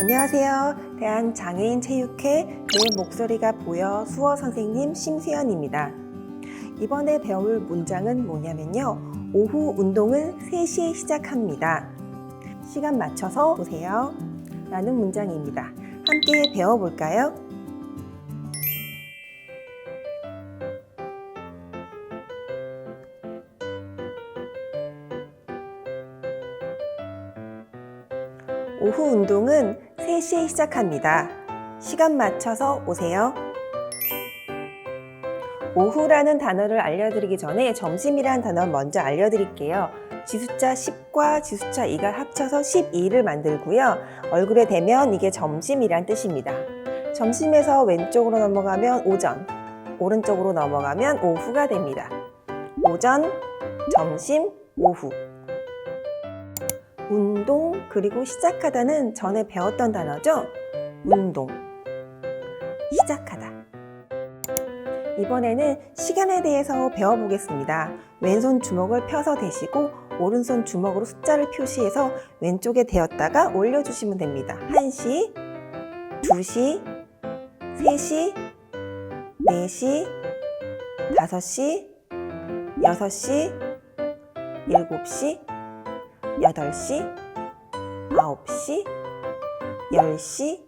안녕하세요. 대한장애인체육회 내 목소리가 보여 수어 선생님 심수연입니다. 이번에 배울 문장은 뭐냐면요. 오후 운동은 3시에 시작합니다. 시간 맞춰서 오세요. 라는 문장입니다. 함께 배워볼까요? 오후 운동은 3시에 시작합니다. 시간 맞춰서 오세요. 오후라는 단어를 알려드리기 전에 점심이라는 단어 먼저 알려드릴게요. 지수자 10과 지수자 2가 합쳐서 12를 만들고요. 얼굴에 대면 이게 점심이란 뜻입니다. 점심에서 왼쪽으로 넘어가면 오전, 오른쪽으로 넘어가면 오후가 됩니다. 오전, 점심, 오후. 운동 그리고 시작하다는 전에 배웠던 단어죠? 운동. 시작하다. 이번에는 시간에 대해서 배워보겠습니다. 왼손 주먹을 펴서 대시고 오른손 주먹으로 숫자를 표시해서 왼쪽에 대었다가 올려주시면 됩니다. 1시, 2시, 3시, 4시, 5시, 6시, 7시, 8시, 9시, 10시,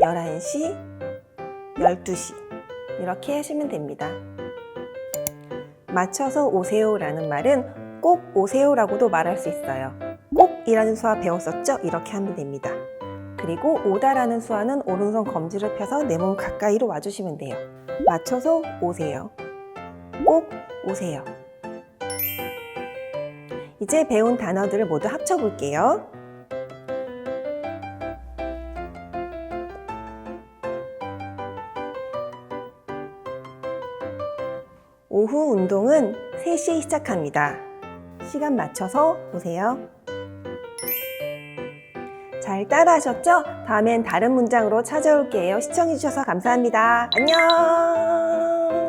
11시, 12시. 이렇게 하시면 됩니다. 맞춰서 오세요 라는 말은 꼭 오세요 라고도 말할 수 있어요. 꼭이라는 수화 배웠었죠? 이렇게 하면 됩니다. 그리고 오다라는 수화는 오른손 검지를 펴서 내 몸 가까이로 와주시면 돼요. 맞춰서 오세요. 꼭 오세요. 이제 배운 단어들을 모두 합쳐볼게요. 오후 운동은 3시에 시작합니다. 시간 맞춰서 오세요. 잘 따라 하셨죠? 다음엔 다른 문장으로 찾아올게요. 시청해주셔서 감사합니다. 안녕!